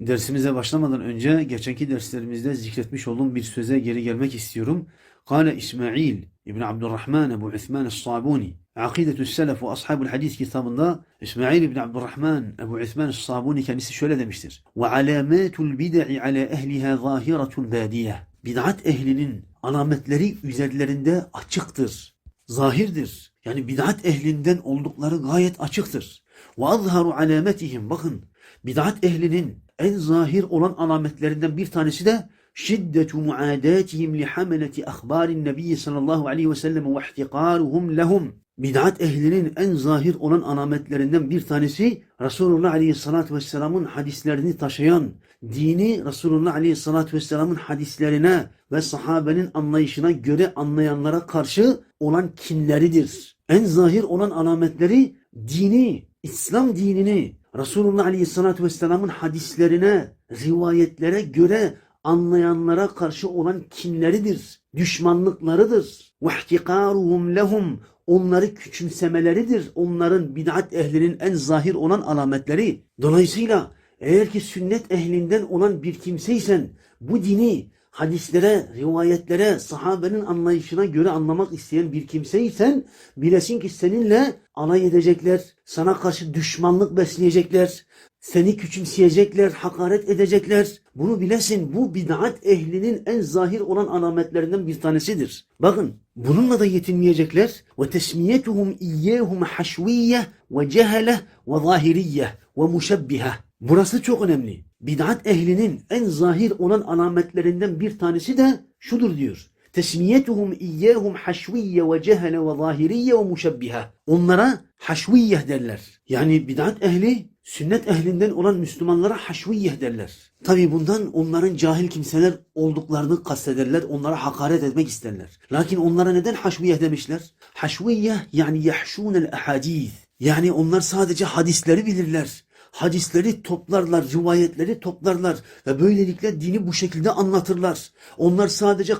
Dersimize başlamadan önce geçenki derslerimizde zikretmiş olduğum bir söze geri gelmek istiyorum. Kale İsmail İbn Abdurrahman Ebu Üthman Es-Sabuni Akidetü Selef ve Ashabul Hadis kitabında İsmail İbn Abdurrahman Ebu Üthman Es-Sabuni kendisi şöyle demiştir. Ve alamatul bid'i ala ehliha zahiratun badiye. Bid'at ehlinin alametleri üzerlerinde açıktır, zahirdir. Yani bid'at ehlinden oldukları gayet açıktır. Ve azharu alametihim bakın bid'at ehlinin en zahir olan alametlerinden bir tanesi de şiddetu muadatihim li hameleti ahbarin nebiyyi sallallahu aleyhi ve sellem ve ihtikaruhum lehum. Bid'at ehlinin en zahir olan alametlerinden bir tanesi Resulullah aleyhissalatü vesselamın hadislerini taşıyan, dini Resulullah aleyhissalatü vesselamın hadislerine ve sahabenin anlayışına göre anlayanlara karşı olan kinleridir. En zahir olan alametleri dini, İslam dinini Resulullah Aleyhisselatü Vesselam'ın hadislerine, rivayetlere göre anlayanlara karşı olan kinleridir, düşmanlıklarıdır. وَاحْتِقَارُهُمْ lehum Onları küçümsemeleridir. Onların bid'at ehlinin en zahir olan alametleri. Dolayısıyla eğer ki sünnet ehlinden olan bir kimseysen bu dini hadislere, rivayetlere, sahabenin anlayışına göre anlamak isteyen bir kimseysen bilesin ki seninle alay edecekler, sana karşı düşmanlık besleyecekler, seni küçümseyecekler, hakaret edecekler. Bunu bilesin bu bid'at ehlinin en zahir olan alametlerinden bir tanesidir. Bakın bununla da yetinmeyecekler. Ve tesmiyetuhum iyyahum haşviyye ve cehele ve zahiriyye ve muşebbihe. Burası çok önemli. Bid'at ehlinin en zahir olan alametlerinden bir tanesi de şudur diyor. Tesmiyetuhum iyyahum haşviyye ve cehele ve zahiriyye ve muşebbihe. Onlara haşviyye derler. Yani bid'at ehli sünnet ehlinden olan Müslümanlara haşviyye derler. Tabi bundan onların cahil kimseler olduklarını kastederler. Onlara hakaret etmek isterler. Lakin onlara neden haşviyye demişler? Haşviyye yani yahşûnel ahadîth. Yani onlar sadece hadisleri bilirler hadisleri toplarlar, rivayetleri toplarlar ve böylelikle dini bu şekilde anlatırlar. Onlar sadece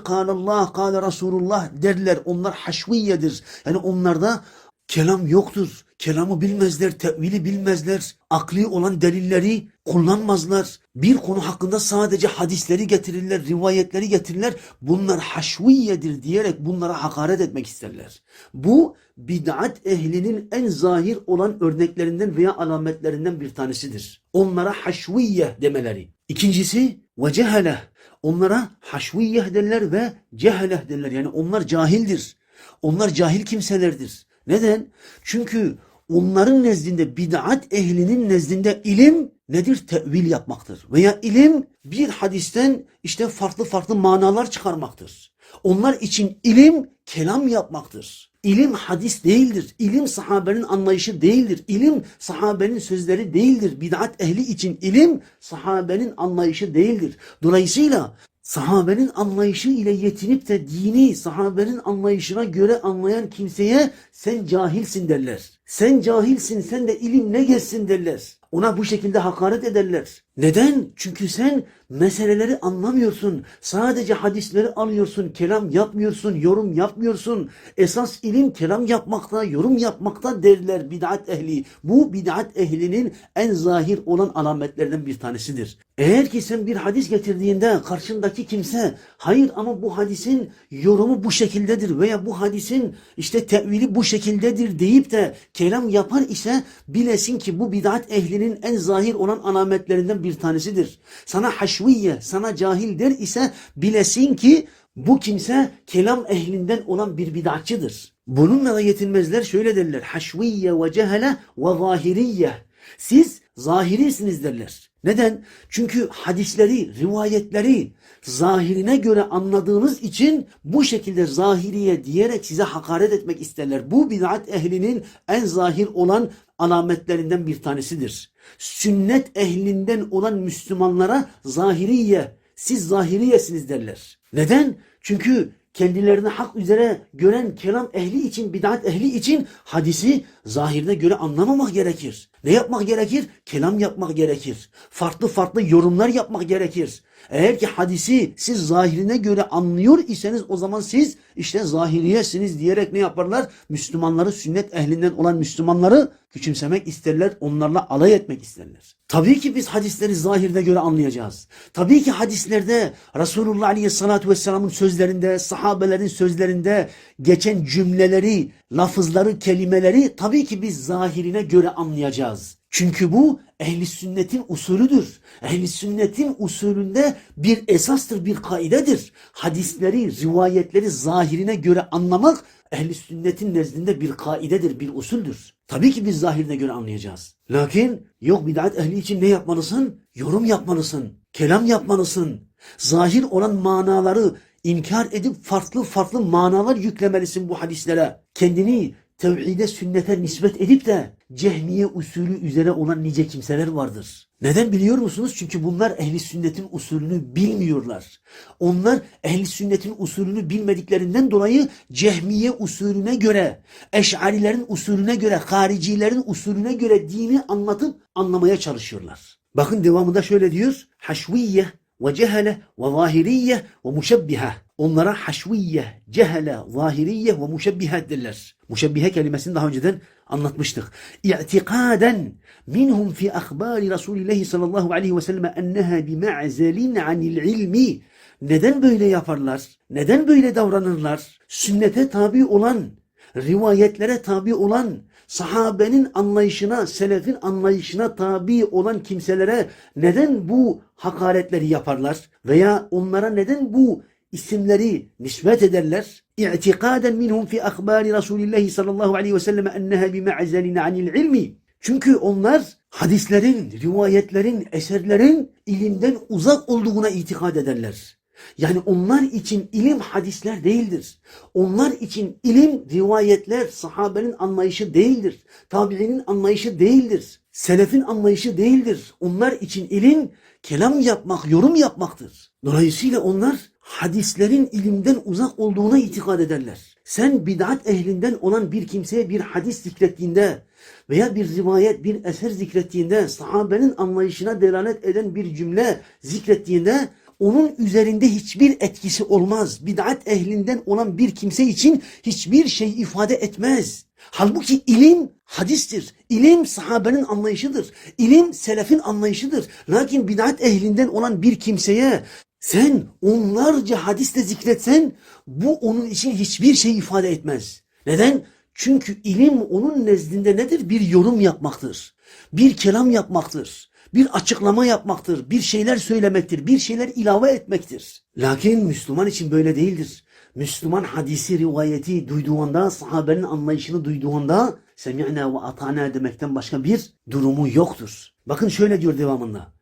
Allah, kâle Resulullah derler. Onlar haşviyedir. Yani onlarda kelam yoktur. Kelamı bilmezler, tevili bilmezler. Akli olan delilleri kullanmazlar. Bir konu hakkında sadece hadisleri getirirler, rivayetleri getirirler. Bunlar haşviyedir diyerek bunlara hakaret etmek isterler. Bu bid'at ehlinin en zahir olan örneklerinden veya alametlerinden bir tanesidir. Onlara haşviye demeleri. İkincisi ve cehele. Onlara haşviye derler ve ceheleh derler. Yani onlar cahildir. Onlar cahil kimselerdir. Neden? Çünkü onların nezdinde bid'at ehlinin nezdinde ilim nedir? Tevil yapmaktır. Veya ilim bir hadisten işte farklı farklı manalar çıkarmaktır. Onlar için ilim kelam yapmaktır. İlim hadis değildir. İlim sahabenin anlayışı değildir. İlim sahabenin sözleri değildir. Bid'at ehli için ilim sahabenin anlayışı değildir. Dolayısıyla sahabenin anlayışı ile yetinip de dini sahabenin anlayışına göre anlayan kimseye sen cahilsin derler. Sen cahilsin, sen de ilim ne gezsin derler. Ona bu şekilde hakaret ederler. Neden? Çünkü sen meseleleri anlamıyorsun. Sadece hadisleri alıyorsun, kelam yapmıyorsun, yorum yapmıyorsun. Esas ilim kelam yapmakta, yorum yapmakta derler bid'at ehli. Bu bid'at ehlinin en zahir olan alametlerinden bir tanesidir. Eğer ki sen bir hadis getirdiğinde karşındaki kimse hayır ama bu hadisin yorumu bu şekildedir veya bu hadisin işte tevili bu şekildedir deyip de kelam yapar ise bilesin ki bu bid'at ehlinin en zahir olan alametlerinden bir tanesidir. Sana haşviye, sana cahil der ise bilesin ki bu kimse kelam ehlinden olan bir bid'atçıdır. Bununla da yetinmezler şöyle derler. Haşviye ve cehele ve zahiriye. Siz zahirisiniz derler. Neden? Çünkü hadisleri, rivayetleri zahirine göre anladığınız için bu şekilde zahiriye diyerek size hakaret etmek isterler. Bu bid'at ehlinin en zahir olan alametlerinden bir tanesidir. Sünnet ehlinden olan Müslümanlara zahiriye, siz zahiriyesiniz derler. Neden? Çünkü kendilerini hak üzere gören kelam ehli için, bid'at ehli için hadisi zahirine göre anlamamak gerekir. Ne yapmak gerekir? Kelam yapmak gerekir. Farklı farklı yorumlar yapmak gerekir. Eğer ki hadisi siz zahirine göre anlıyor iseniz o zaman siz işte zahiriyesiniz diyerek ne yaparlar? Müslümanları, sünnet ehlinden olan Müslümanları küçümsemek isterler, onlarla alay etmek isterler. Tabii ki biz hadisleri zahirine göre anlayacağız. Tabii ki hadislerde Resulullah Aleyhisselatü Vesselam'ın sözlerinde, sahabelerin sözlerinde geçen cümleleri, lafızları, kelimeleri tabii ki biz zahirine göre anlayacağız. Çünkü bu ehli sünnetin usulüdür. Ehli sünnetin usulünde bir esastır, bir kaidedir. Hadisleri, rivayetleri zahirine göre anlamak ehli sünnetin nezdinde bir kaidedir, bir usuldür. Tabii ki biz zahirine göre anlayacağız. Lakin yok bid'at ehli için ne yapmalısın? Yorum yapmalısın, kelam yapmalısın. Zahir olan manaları inkar edip farklı farklı manalar yüklemelisin bu hadislere. Kendini tevhide, sünnete nispet edip de cehmiye usulü üzere olan nice kimseler vardır. Neden biliyor musunuz? Çünkü bunlar ehli sünnetin usulünü bilmiyorlar. Onlar ehli sünnetin usulünü bilmediklerinden dolayı cehmiye usulüne göre, eşarilerin usulüne göre, haricilerin usulüne göre dini anlatıp anlamaya çalışıyorlar. Bakın devamında şöyle diyor. Haşviye ve cehele ve zahiriye ve muşebbihe. Onlara haşviye, cehele, zahiriye ve muşebbihe derler. Muşebbihe kelimesini daha önceden anlatmıştık. İ'tikaden minhum fi akhbari Resulillahi sallallahu aleyhi ve sellem enneha bima'zelin anil ilmi. Neden böyle yaparlar? Neden böyle davranırlar? Sünnete tabi olan, rivayetlere tabi olan, sahabenin anlayışına, selefin anlayışına tabi olan kimselere neden bu hakaretleri yaparlar? Veya onlara neden bu isimleri nispet ederler? İ'tikaden minhum fi akhbari Resulillahi sallallahu aleyhi ve sellem enneha bima'zelin anil ilmi. Çünkü onlar hadislerin, rivayetlerin, eserlerin ilimden uzak olduğuna itikad ederler. Yani onlar için ilim hadisler değildir. Onlar için ilim rivayetler, sahabenin anlayışı değildir. Tabiinin anlayışı değildir. Selefin anlayışı değildir. Onlar için ilim kelam yapmak, yorum yapmaktır. Dolayısıyla onlar hadislerin ilimden uzak olduğuna itikad ederler. Sen bid'at ehlinden olan bir kimseye bir hadis zikrettiğinde veya bir rivayet, bir eser zikrettiğinde, sahabenin anlayışına delalet eden bir cümle zikrettiğinde onun üzerinde hiçbir etkisi olmaz. Bid'at ehlinden olan bir kimse için hiçbir şey ifade etmez. Halbuki ilim hadistir. İlim sahabenin anlayışıdır. İlim selefin anlayışıdır. Lakin bid'at ehlinden olan bir kimseye sen onlarca hadiste zikretsen bu onun için hiçbir şey ifade etmez. Neden? Çünkü ilim onun nezdinde nedir? Bir yorum yapmaktır. Bir kelam yapmaktır Bir açıklama yapmaktır. Bir şeyler söylemektir. Bir şeyler ilave etmektir. Lakin Müslüman için böyle değildir. Müslüman hadisi, rivayeti duyduğunda, sahabenin anlayışını duyduğunda semi'na ve atana demekten başka bir durumu yoktur. Bakın şöyle diyor devamında.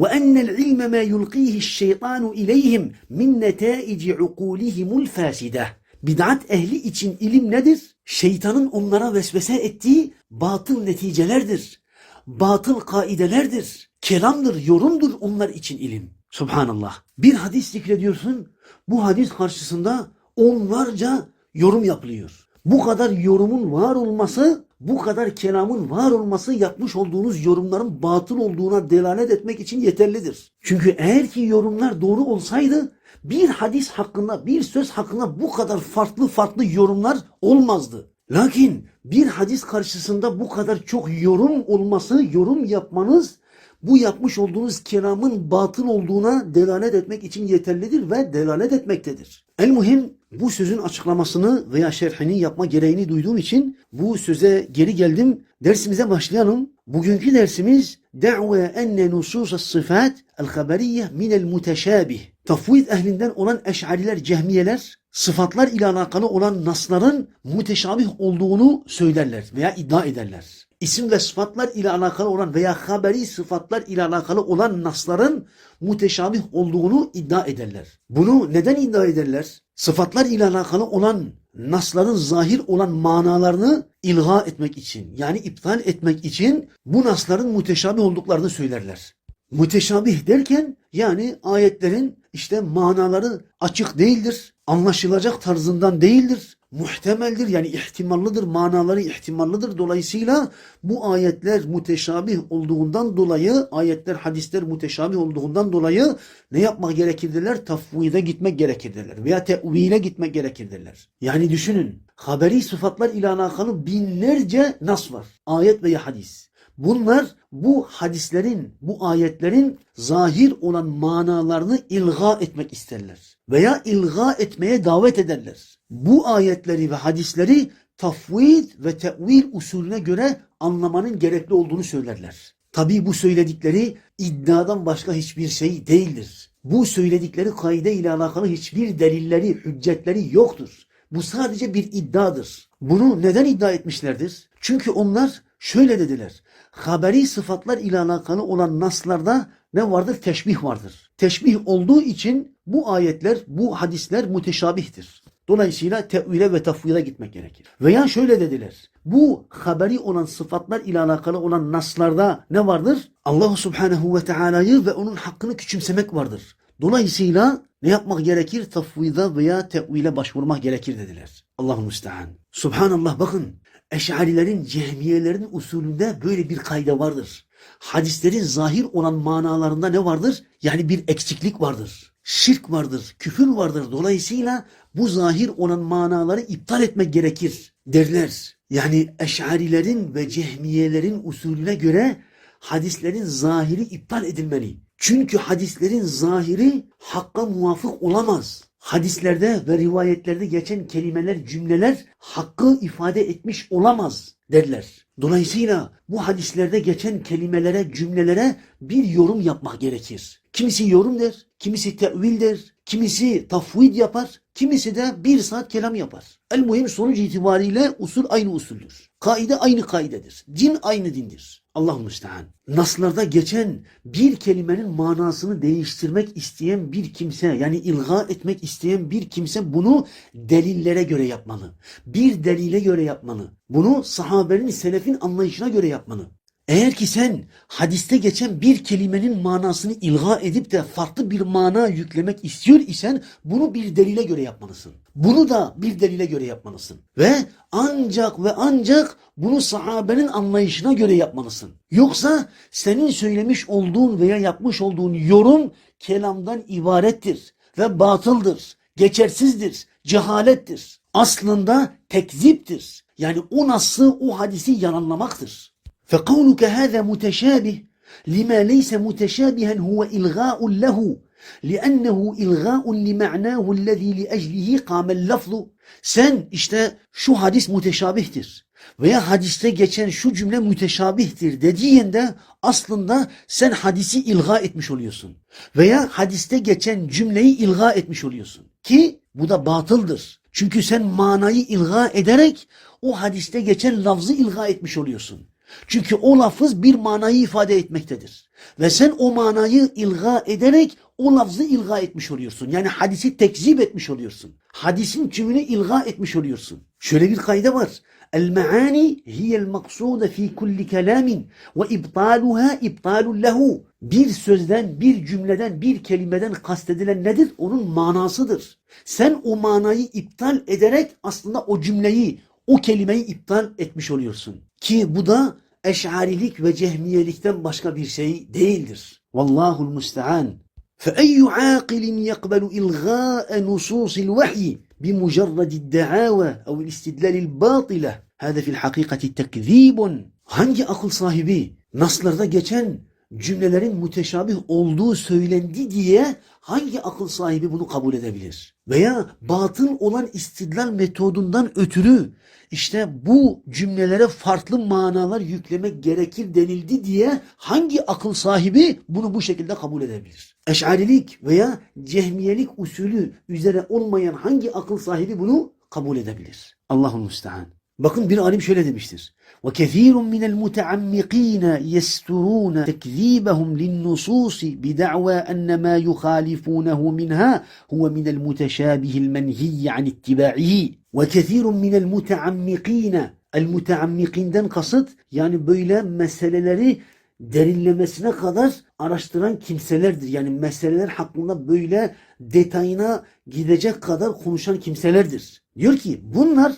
وأن العلم ما يلقيه الشيطان إليهم من نتائج عقولهم الفاسدة Bid'at ehli için ilim nedir? Şeytanın onlara vesvese ettiği batıl neticelerdir. Batıl kaidelerdir. Kelamdır, yorumdur onlar için ilim. Subhanallah. Bir hadis zikrediyorsun. Bu hadis karşısında onlarca yorum yapılıyor. Bu kadar yorumun var olması, bu kadar kelamın var olması yapmış olduğunuz yorumların batıl olduğuna delalet etmek için yeterlidir. Çünkü eğer ki yorumlar doğru olsaydı bir hadis hakkında, bir söz hakkında bu kadar farklı farklı yorumlar olmazdı. Lakin bir hadis karşısında bu kadar çok yorum olması, yorum yapmanız bu yapmış olduğunuz kelamın batıl olduğuna delalet etmek için yeterlidir ve delalet etmektedir. El muhim bu sözün açıklamasını veya şerhini yapma gereğini duyduğum için bu söze geri geldim. Dersimize başlayalım. Bugünkü dersimiz da've enne nusus sıfat el haberiyye minel muteşabih. Tafvid ehlinden olan eşariler, cehmiyeler sıfatlar ile alakalı olan nasların muteşabih olduğunu söylerler veya iddia ederler isim ve sıfatlar ile alakalı olan veya haberi sıfatlar ile alakalı olan nasların muteşabih olduğunu iddia ederler. Bunu neden iddia ederler? Sıfatlar ile alakalı olan nasların zahir olan manalarını ilga etmek için yani iptal etmek için bu nasların muteşabih olduklarını söylerler. Muteşabih derken yani ayetlerin işte manaları açık değildir, anlaşılacak tarzından değildir, muhtemeldir yani ihtimallıdır, manaları ihtimallıdır. Dolayısıyla bu ayetler muteşabih olduğundan dolayı, ayetler, hadisler muteşabih olduğundan dolayı ne yapmak gerekirdiler? Tafvide gitmek gerekirdiler veya tevhile gitmek gerekirdiler. Yani düşünün, haberi sıfatlar ile alakalı binlerce nas var. Ayet veya hadis. Bunlar bu hadislerin, bu ayetlerin zahir olan manalarını ilga etmek isterler. Veya ilga etmeye davet ederler. Bu ayetleri ve hadisleri tafvid ve tevil usulüne göre anlamanın gerekli olduğunu söylerler. Tabi bu söyledikleri iddiadan başka hiçbir şey değildir. Bu söyledikleri kaide ile alakalı hiçbir delilleri, hüccetleri yoktur. Bu sadece bir iddiadır. Bunu neden iddia etmişlerdir? Çünkü onlar şöyle dediler. Haberi sıfatlar ile alakalı olan naslarda ne vardır? Teşbih vardır. Teşbih olduğu için bu ayetler, bu hadisler muteşabihtir. Dolayısıyla tevhile ve tafvide gitmek gerekir. Veya şöyle dediler. Bu haberi olan sıfatlar ile alakalı olan naslarda ne vardır? Allah Subhanahu ve Teala'yı ve onun hakkını küçümsemek vardır. Dolayısıyla ne yapmak gerekir? Tafvida veya tevhile başvurmak gerekir dediler. Allahu müstehan. Subhanallah bakın. Eş'arilerin, cehmiyelerin usulünde böyle bir kayda vardır. Hadislerin zahir olan manalarında ne vardır? Yani bir eksiklik vardır. Şirk vardır, küfür vardır. Dolayısıyla bu zahir olan manaları iptal etmek gerekir derler. Yani eş'arilerin ve cehmiyelerin usulüne göre hadislerin zahiri iptal edilmeli. Çünkü hadislerin zahiri hakka muvafık olamaz. Hadislerde ve rivayetlerde geçen kelimeler, cümleler hakkı ifade etmiş olamaz derler. Dolayısıyla bu hadislerde geçen kelimelere, cümlelere bir yorum yapmak gerekir. Kimisi yorum der, kimisi tevil der, kimisi tafvid yapar, kimisi de bir saat kelam yapar. El muhim sonuç itibariyle usul aynı usuldür. Kaide aynı kaidedir. Din aynı dindir. Allah müstehan. Naslarda geçen bir kelimenin manasını değiştirmek isteyen bir kimse yani ilga etmek isteyen bir kimse bunu delillere göre yapmalı. Bir delile göre yapmalı. Bunu sahabenin, selefin anlayışına göre yapmalı. Eğer ki sen hadiste geçen bir kelimenin manasını ilga edip de farklı bir mana yüklemek istiyor isen bunu bir delile göre yapmalısın. Bunu da bir delile göre yapmalısın. Ve ancak ve ancak bunu sahabenin anlayışına göre yapmalısın. Yoksa senin söylemiş olduğun veya yapmış olduğun yorum kelamdan ibarettir ve batıldır, geçersizdir, cehalettir. Aslında tekziptir. Yani o nasıl o hadisi yalanlamaktır. فقولك هذا متشابه لما ليس متشابها هو إلغاء له لأنه إلغاء لمعناه الذي لأجله قام اللفظ sen işte şu hadis müteşabihtir veya hadiste geçen şu cümle müteşabihtir dediğinde aslında sen hadisi ilga etmiş oluyorsun. Veya hadiste geçen cümleyi ilga etmiş oluyorsun. Ki bu da batıldır. Çünkü sen manayı ilga ederek o hadiste geçen lafzı ilga etmiş oluyorsun. Çünkü o lafız bir manayı ifade etmektedir. Ve sen o manayı ilga ederek o lafzı ilga etmiş oluyorsun. Yani hadisi tekzip etmiş oluyorsun. Hadisin tümünü ilga etmiş oluyorsun. Şöyle bir kayda var. El-me'ani hiyel maksude fi kulli kelamin ve ibtaluha ibtalun lehu. Bir sözden, bir cümleden, bir kelimeden kastedilen nedir? Onun manasıdır. Sen o manayı iptal ederek aslında o cümleyi, o kelimeyi iptal etmiş oluyorsun. Ki bu da eşarilik ve cehmiyelikten başka bir şey değildir. Vallahul müstean. فأي عاقل يقبل إلغاء نصوص الوحي بمجرد الدعاوى أو الاستدلال الباطلة هذا في الحقيقة تكذيب hangi akıl sahibi naslarda geçen cümlelerin müteşabih olduğu söylendi diye hangi akıl sahibi bunu kabul edebilir? Veya batıl olan istidlal metodundan ötürü işte bu cümlelere farklı manalar yüklemek gerekir denildi diye hangi akıl sahibi bunu bu şekilde kabul edebilir? Eş'arilik veya cehmiyelik usulü üzere olmayan hangi akıl sahibi bunu kabul edebilir? Allah'ın müstehan. Bakın bir alim şöyle demiştir. وكثير من المتعمقين يسترون تكذيبهم للنصوص بدعوى أن ما يخالفونه منها هو من المتشابه المنهي عن اتباعه وكثير من المتعمقين المتعمقinden kasıt yani böyle meseleleri derinlemesine kadar araştıran kimselerdir. Yani meseleler hakkında böyle detayına gidecek kadar konuşan kimselerdir. Diyor ki bunlar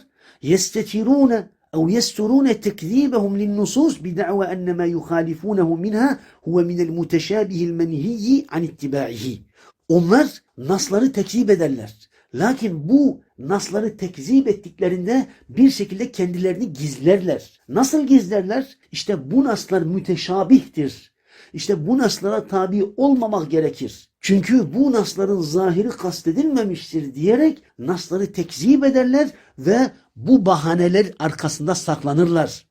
yestetirune أو يسترون تكذيبهم للنصوص بدعوى أن ما يخالفونه منها هو من المتشابه المنهي عن اتباعه Onlar nasları tekzip ederler. Lakin bu nasları tekzip ettiklerinde bir şekilde kendilerini gizlerler. Nasıl gizlerler? İşte bu naslar müteşabihtir. İşte bu naslara tabi olmamak gerekir. Çünkü bu nasların zahiri kastedilmemiştir diyerek nasları tekzip ederler ve bu bahaneler arkasında saklanırlar.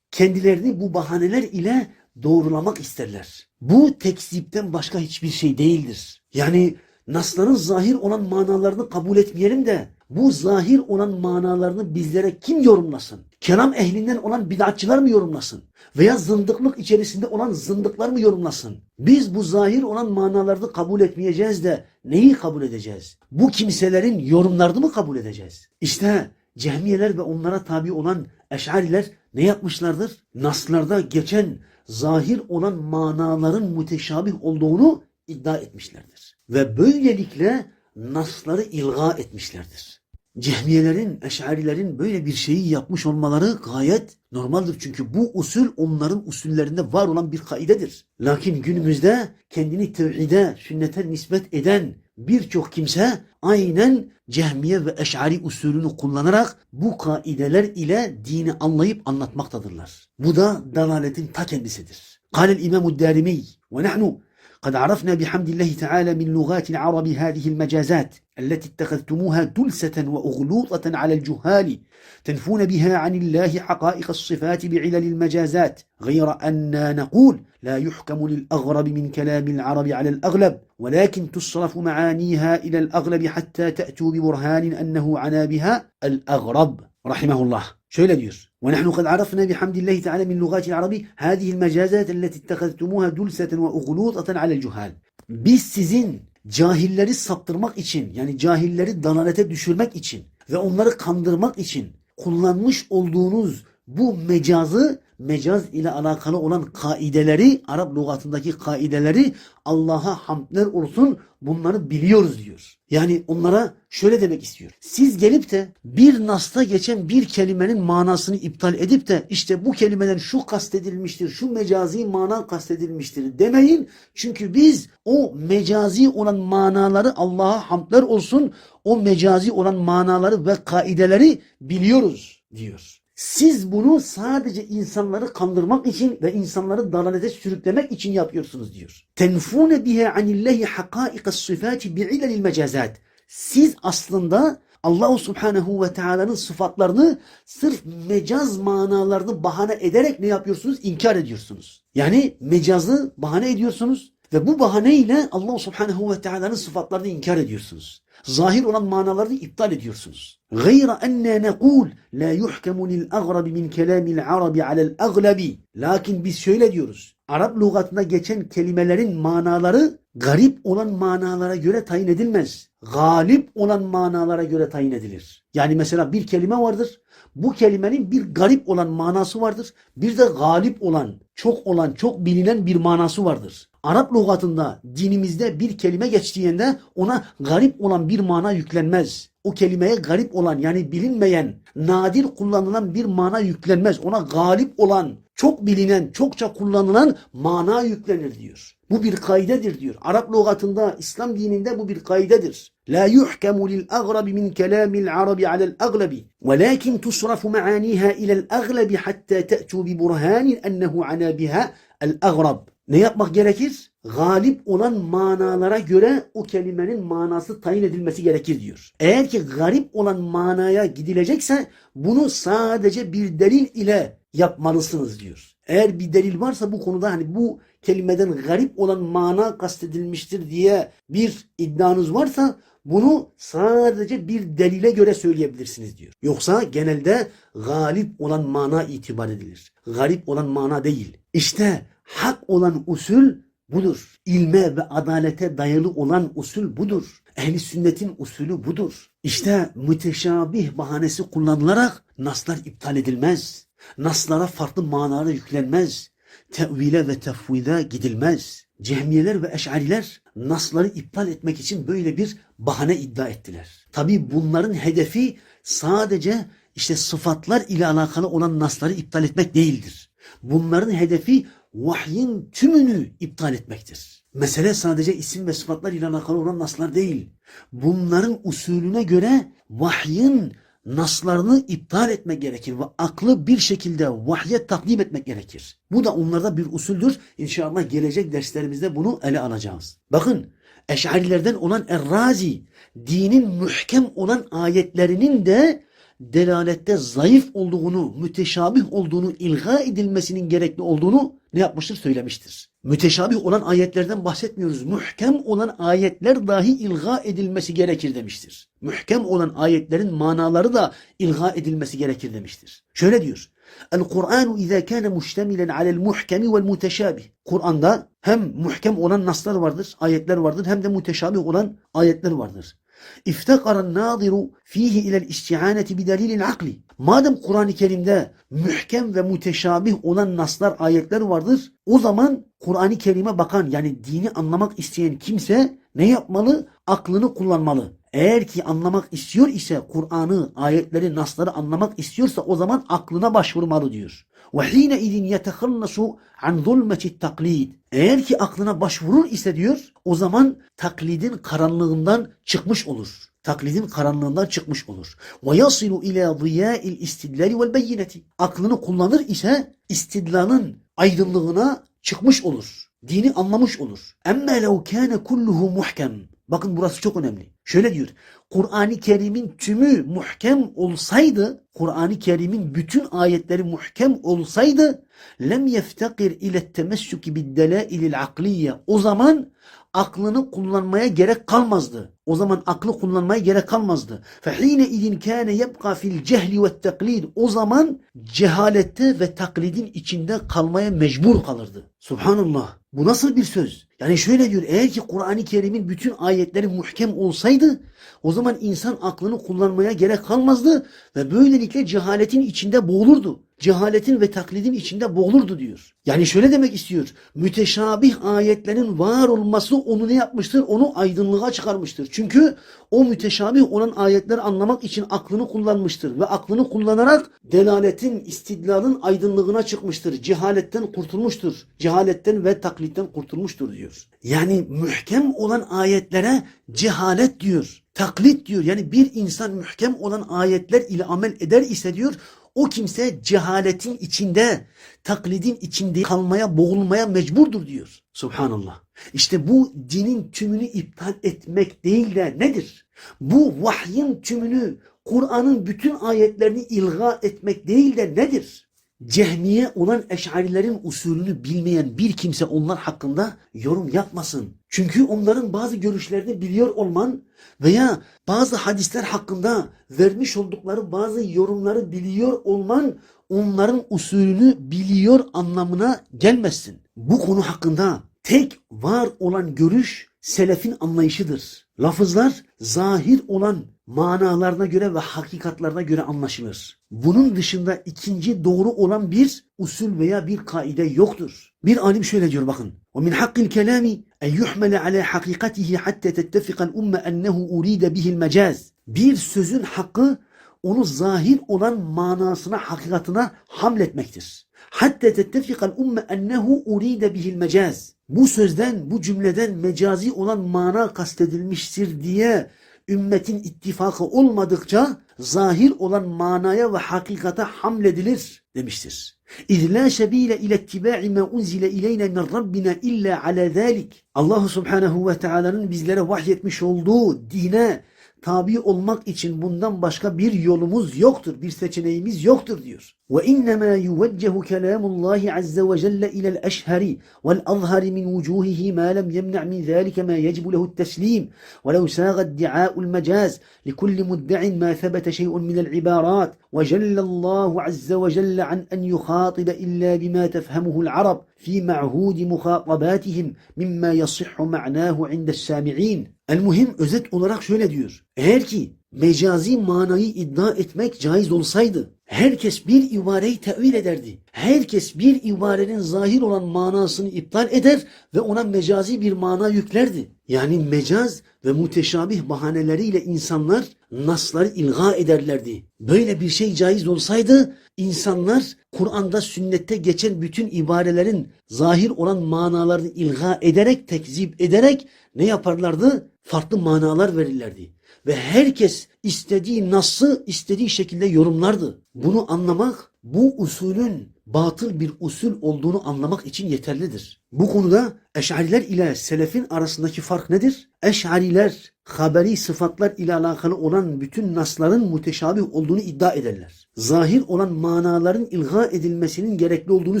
Kendilerini bu bahaneler ile doğrulamak isterler. Bu tekzipten başka hiçbir şey değildir. Yani nasların zahir olan manalarını kabul etmeyelim de bu zahir olan manalarını bizlere kim yorumlasın? Kelam ehlinden olan bid'atçılar mı yorumlasın? Veya zındıklık içerisinde olan zındıklar mı yorumlasın? Biz bu zahir olan manalarını kabul etmeyeceğiz de neyi kabul edeceğiz? Bu kimselerin yorumlarını mı kabul edeceğiz? İşte cehmiyeler ve onlara tabi olan eşariler ne yapmışlardır? Naslarda geçen zahir olan manaların müteşabih olduğunu iddia etmişlerdir. Ve böylelikle nasları ilga etmişlerdir cehmiyelerin, eşarilerin böyle bir şeyi yapmış olmaları gayet normaldir. Çünkü bu usul onların usullerinde var olan bir kaidedir. Lakin günümüzde kendini tevhide, sünnete nispet eden birçok kimse aynen cehmiye ve eşari usulünü kullanarak bu kaideler ile dini anlayıp anlatmaktadırlar. Bu da dalaletin ta kendisidir. Kâlel İmamu Dârimi ve nahnu قد عرفنا بحمد الله تعالى من لغات العرب هذه المجازات التي اتخذتموها دلسة وأغلوطة على الجهال تنفون بها عن الله حقائق الصفات بعلل المجازات غير أننا نقول لا يحكم للأغرب من كلام العرب على الأغلب ولكن تصرف معانيها إلى الأغلب حتى تأتوا ببرهان أنه عنا بها الأغرب. رحمه الله. شöyle diyor. ونحن قد عرفنا بحمد الله تعالى من لغات العرب هذه المجازات التي اتخذتموها دلسة وأغلوطة على الجهال. Biz sizin cahilleri saptırmak için yani cahilleri dalalete düşürmek için ve onları kandırmak için kullanmış olduğunuz bu mecazı mecaz ile alakalı olan kaideleri Arap lügatındaki kaideleri Allah'a hamdler olsun bunları biliyoruz diyor. Yani onlara şöyle demek istiyor. Siz gelip de bir nasta geçen bir kelimenin manasını iptal edip de işte bu kelimeden şu kastedilmiştir, şu mecazi mana kastedilmiştir demeyin. Çünkü biz o mecazi olan manaları Allah'a hamdler olsun o mecazi olan manaları ve kaideleri biliyoruz diyor. Siz bunu sadece insanları kandırmak için ve insanları dalalete sürüklemek için yapıyorsunuz diyor. Tenfune biha anillahi haqaiqas sıfati bi'ilal mecazat. Siz aslında Allahu Subhanahu ve Teala'nın sıfatlarını sırf mecaz manalarını bahane ederek ne yapıyorsunuz? İnkar ediyorsunuz. Yani mecazı bahane ediyorsunuz ve bu bahaneyle Allah Subhanahu ve Teala'nın sıfatlarını inkar ediyorsunuz. Zahir olan manalarını iptal ediyorsunuz. غير أننا نقول لا يحكم للأغرب من كلام العرب على الأغلب Lakin biz şöyle diyoruz. Arap lügatında geçen kelimelerin manaları garip olan manalara göre tayin edilmez. Galip olan manalara göre tayin edilir. Yani mesela bir kelime vardır. Bu kelimenin bir garip olan manası vardır. Bir de galip olan, çok olan, çok bilinen bir manası vardır. Arap lügatında dinimizde bir kelime geçtiğinde ona garip olan bir mana yüklenmez. O kelimeye garip olan yani bilinmeyen, nadir kullanılan bir mana yüklenmez. Ona galip olan, çok bilinen, çokça kullanılan mana yüklenir diyor. Bu bir kaidedir diyor. Arap lügatında, İslam dininde bu bir kaidedir. La yuhkemu lil aghrabi min kelamil arabi alel aglabi. Velakin tusrafu ma'aniha ilel aglabi hatta te'tu bi burhanin ennehu ana biha el agrab. Ne yapmak gerekir? Galip olan manalara göre o kelimenin manası tayin edilmesi gerekir diyor. Eğer ki garip olan manaya gidilecekse bunu sadece bir delil ile yapmalısınız diyor. Eğer bir delil varsa bu konuda hani bu kelimeden garip olan mana kastedilmiştir diye bir iddianız varsa bunu sadece bir delile göre söyleyebilirsiniz diyor. Yoksa genelde galip olan mana itibar edilir. Garip olan mana değil. İşte hak olan usul budur. İlme ve adalete dayalı olan usul budur. Ehli sünnetin usulü budur. İşte müteşabih bahanesi kullanılarak naslar iptal edilmez. Naslara farklı manalar yüklenmez. tevile ve tefvide gidilmez. Cehmiyeler ve eşariler nasları iptal etmek için böyle bir bahane iddia ettiler. Tabi bunların hedefi sadece işte sıfatlar ile alakalı olan nasları iptal etmek değildir. Bunların hedefi vahyin tümünü iptal etmektir. Mesele sadece isim ve sıfatlar ile alakalı olan naslar değil. Bunların usulüne göre vahyin naslarını iptal etmek gerekir ve aklı bir şekilde vahye takdim etmek gerekir. Bu da onlarda bir usuldür. İnşallah gelecek derslerimizde bunu ele alacağız. Bakın Eş'arilerden olan Errazi dinin mühkem olan ayetlerinin de delalette zayıf olduğunu, müteşabih olduğunu, ilga edilmesinin gerekli olduğunu ne yapmıştır? Söylemiştir. Müteşabih olan ayetlerden bahsetmiyoruz. Mühkem olan ayetler dahi ilga edilmesi gerekir demiştir. Mühkem olan ayetlerin manaları da ilga edilmesi gerekir demiştir. Şöyle diyor. El-Kur'anu izâ kâne muştemilen alel muhkemi vel muteşabih. Kur'an'da hem muhkem olan naslar vardır, ayetler vardır hem de muteşabih olan ayetler vardır. İftakaran nadiru fihi ilel isti'aneti bidalilil akli. Madem Kur'an-ı Kerim'de mühkem ve muteşabih olan naslar, ayetler vardır, o zaman Kur'an-ı Kerim'e bakan yani dini anlamak isteyen kimse ne yapmalı? Aklını kullanmalı. Eğer ki anlamak istiyor ise Kur'an'ı, ayetleri, nasları anlamak istiyorsa o zaman aklına başvurmalı diyor. وَحِينَ اِذٍ يَتَخَلَّسُ عَنْ ظُلْمَةِ التَّقْلِيدِ Eğer ki aklına başvurur ise diyor o zaman taklidin karanlığından çıkmış olur. Taklidin karanlığından çıkmış olur. وَيَصِلُ اِلَى ضِيَاءِ الْاِسْتِدْلَالِ وَالْبَيِّنَةِ Aklını kullanır ise istidlalın aydınlığına çıkmış olur. Dini anlamış olur. اَمَّا لَوْ كَانَ كُلُّهُ muhkem. Bakın burası çok önemli. Şöyle diyor. Kur'an-ı Kerim'in tümü muhkem olsaydı, Kur'an-ı Kerim'in bütün ayetleri muhkem olsaydı, lem yeftakir ile temessüki biddelailil akliye. O zaman aklını kullanmaya gerek kalmazdı. O zaman aklı kullanmaya gerek kalmazdı. Fehine idin kâne yebqa fil cehli ve taklid. O zaman cehalette ve taklidin içinde kalmaya mecbur kalırdı. Subhanallah. Bu nasıl bir söz? Yani şöyle diyor. Eğer ki Kur'an-ı Kerim'in bütün ayetleri muhkem olsaydı o zaman insan aklını kullanmaya gerek kalmazdı ve böylelikle cehaletin içinde boğulurdu. Cehaletin ve taklidin içinde boğulurdu diyor. Yani şöyle demek istiyor. Müteşabih ayetlerin var olması onu ne yapmıştır? Onu aydınlığa çıkarmıştır. Çünkü o müteşabih olan ayetleri anlamak için aklını kullanmıştır. Ve aklını kullanarak delaletin, istidlalın aydınlığına çıkmıştır. Cehaletten kurtulmuştur. Cehaletten ve taklitten kurtulmuştur diyor. Yani mühkem olan ayetlere cehalet diyor. Taklit diyor. Yani bir insan mühkem olan ayetler ile amel eder ise diyor o kimse cehaletin içinde, taklidin içinde kalmaya, boğulmaya mecburdur diyor. Subhanallah. İşte bu dinin tümünü iptal etmek değil de nedir? Bu vahyin tümünü, Kur'an'ın bütün ayetlerini ilga etmek değil de nedir? Cehmiye olan eşarilerin usulünü bilmeyen bir kimse onlar hakkında yorum yapmasın. Çünkü onların bazı görüşlerini biliyor olman veya bazı hadisler hakkında vermiş oldukları bazı yorumları biliyor olman onların usulünü biliyor anlamına gelmezsin. Bu konu hakkında tek var olan görüş selefin anlayışıdır. Lafızlar zahir olan manalarına göre ve hakikatlarına göre anlaşılır. Bunun dışında ikinci doğru olan bir usul veya bir kaide yoktur. Bir alim şöyle diyor bakın. وَمِنْ حَقِّ الْكَلَامِ اَنْ يُحْمَلَ عَلَى حَقِيقَتِهِ حَتَّى تَتَّفِقَ الْاُمَّ اَنَّهُ اُرِيدَ بِهِ الْمَجَازِ Bir sözün hakkı onu zahir olan manasına, hakikatına hamletmektir. Hatta tettefikal umme ennehu uride bihil mecaz. Bu sözden, bu cümleden mecazi olan mana kastedilmiştir diye ümmetin ittifakı olmadıkça zahir olan manaya ve hakikate hamledilir demiştir. İz la sebile ile ittiba'i ma unzile ileyne min Rabbina illa ala zalik. Allah Subhanahu ve Taala'nın bizlere vahyetmiş olduğu dine tabi olmak için bundan başka bir yolumuz yoktur, bir seçeneğimiz yoktur diyor. Ve innema yuveccehu kelamullahi azze ve celle ilel eşheri vel azhari min vucuhihi ma lem yemna' min zalika ma yecibu lehu teslim ve lev sağa iddia'ul mecaz likulli mudde'in ma thebete şey'un minel ibarat ve cellallahu azze ve celle an en yukhatibe illa bima tefhemuhu'l arab fi ma'hudi mukhatabatihim mimma yasihhu ma'nahu inde's sami'in. El muhim özet olarak şöyle diyor. Eğer ki mecazi manayı iddia etmek caiz olsaydı herkes bir ibareyi tevil ederdi. Herkes bir ibarenin zahir olan manasını iptal eder ve ona mecazi bir mana yüklerdi. Yani mecaz ve muteşabih bahaneleriyle insanlar nasları ilga ederlerdi. Böyle bir şey caiz olsaydı insanlar Kur'an'da sünnette geçen bütün ibarelerin zahir olan manalarını ilga ederek, tekzip ederek ne yaparlardı? Farklı manalar verirlerdi. Ve herkes istediği nasıl istediği şekilde yorumlardı. Bunu anlamak bu usulün batıl bir usul olduğunu anlamak için yeterlidir. Bu konuda Eş'ariler ile Selefin arasındaki fark nedir? Eş'ariler haberi sıfatlar ile alakalı olan bütün nasların muteşabih olduğunu iddia ederler. Zahir olan manaların ilga edilmesinin gerekli olduğunu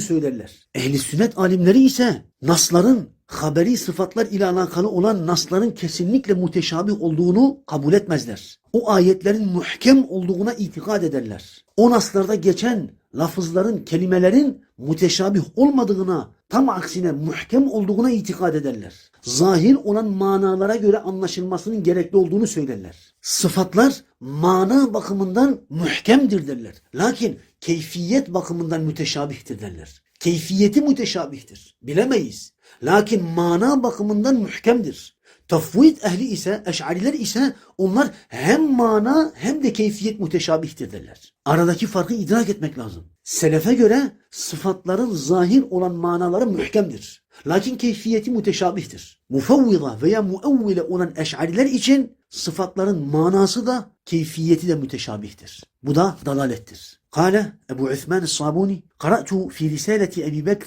söylerler. Ehli sünnet alimleri ise nasların haberi sıfatlar ile alakalı olan nasların kesinlikle muteşabih olduğunu kabul etmezler. O ayetlerin muhkem olduğuna itikad ederler. O naslarda geçen lafızların, kelimelerin muteşabih olmadığına, tam aksine muhkem olduğuna itikad ederler. Zahir olan manalara göre anlaşılmasının gerekli olduğunu söylerler. Sıfatlar mana bakımından muhkemdir derler. Lakin keyfiyet bakımından müteşabihtir derler. Keyfiyeti müteşabihtir. Bilemeyiz. Lakin mana bakımından muhkemdir. Tafvid ehli ise, eş'ariler ise onlar hem mana hem de keyfiyet müteşabihtir derler. Aradaki farkı idrak etmek lazım. Selefe göre sıfatların zahir olan manaları muhkemdir. Lakin keyfiyeti müteşabihtir. Mufavvida veya muevvile olan eş'ariler için sıfatların manası da keyfiyeti de müteşabihtir. Bu da dalalettir. Kale Ebu Üthman Sabuni Qara'tu fi risaleti Ebi Bekr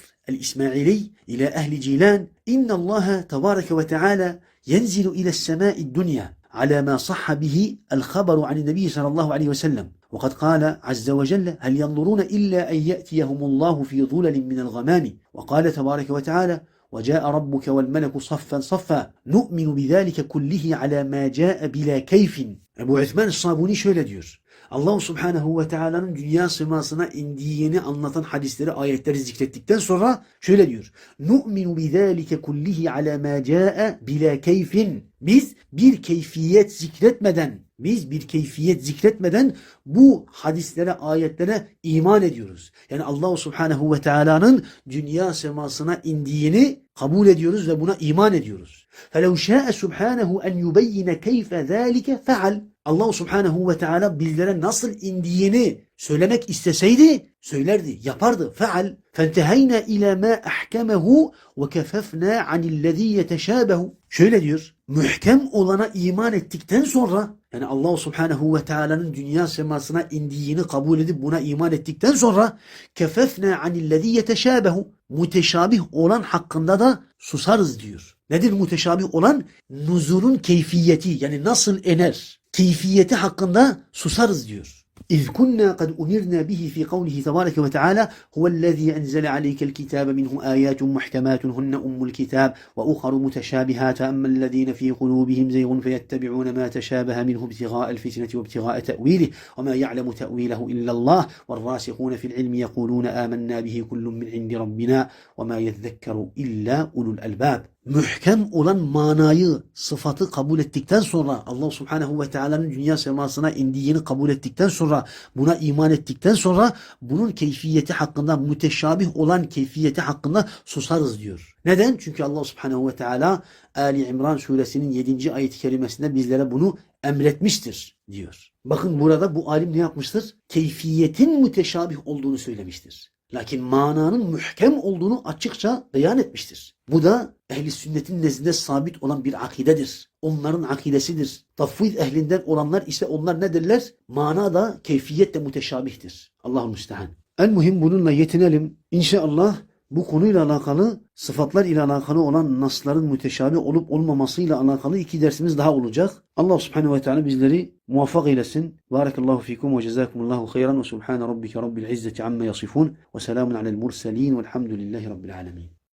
ile ehli Cilan İnna Allah tebareke ve teala ينزل إلى السماء الدنيا على ما صح به الخبر عن النبي صلى الله عليه وسلم. وقد قال عز وجل هل ينظرون إلا أن يأتيهم الله في ظلل من الغمام؟ وقال تبارك وتعالى وجاء ربك والملك صفا صفا. نؤمن بذلك كله على ما جاء بلا كيف. Ebu Üthman Sabuni şöyle diyor. Allah Subhanahu ve Teala'nın dünya semasına indiğini anlatan hadisleri, ayetleri zikrettikten sonra şöyle diyor. Nu'minu bizalike kullihi ala ma caa bila keyfin. Biz bir keyfiyet zikretmeden, biz bir keyfiyet zikretmeden bu hadislere, ayetlere iman ediyoruz. Yani Allah Subhanahu ve Teala'nın dünya semasına indiğini kabul ediyoruz ve buna iman ediyoruz. فَلَوْ شَاءَ سُبْحَانَهُ أَنْ يُبَيِّنَ كَيْفَ ذَٰلِكَ فَعَلْ Allah Subhanahu ve Teala bizlere nasıl indiğini söylemek isteseydi söylerdi, yapardı. Feal. Fentehayna ila ma ahkemehu ve kefefna anillezî yeteşâbehu. Şöyle diyor. Mühkem olana iman ettikten sonra yani Allah Subhanahu ve Teala'nın dünya semasına indiğini kabul edip buna iman ettikten sonra kefefna anillezî yeteşâbehu. Muteşabih olan hakkında da susarız diyor. Nedir muteşabih olan? Nuzulun keyfiyeti yani nasıl ener? Keyfiyeti hakkında susarız diyor. إذ كنا قد أمرنا به في قوله تبارك وتعالى هو الذي أنزل عليك الكتاب منه آيات محكمات هن أم الكتاب وأخر متشابهات. أما الذين في قلوبهم زيغ فيتبعون ما تشابه منه ابتغاء الفتنة وابتغاء تأويله وما يعلم تأويله إلا الله. والراسخون في العلم يقولون آمنا به كل من عند ربنا وما يذكر إلا أولو الألباب. Mühkem olan manayı, sıfatı kabul ettikten sonra Allah Subhanahu ve Teala'nın dünya semasına indiğini kabul ettikten sonra buna iman ettikten sonra bunun keyfiyeti hakkında müteşabih olan keyfiyeti hakkında susarız diyor. Neden? Çünkü Allah Subhanahu ve Teala Ali İmran suresinin 7. ayet-i kerimesinde bizlere bunu emretmiştir diyor. Bakın burada bu alim ne yapmıştır? Keyfiyetin müteşabih olduğunu söylemiştir. Lakin mananın mühkem olduğunu açıkça beyan etmiştir. Bu da ehli sünnetin nezdinde sabit olan bir akidedir. Onların akidesidir. Tafvid ehlinden olanlar ise onlar ne derler? Mana da keyfiyet de müteşabihtir. Allah'ın müstehan. En mühim bununla yetinelim. İnşallah bu konuyla alakalı sıfatlar ile alakalı olan nasların müteşabih olup olmamasıyla alakalı iki dersimiz daha olacak. Allah subhanehu ve teala bizleri muvaffak eylesin. Barakallahu fikum ve cezakumullahu hayran ve subhane rabbike rabbil izzeti amma yasifun ve selamun alel murselin velhamdülillahi rabbil alemin.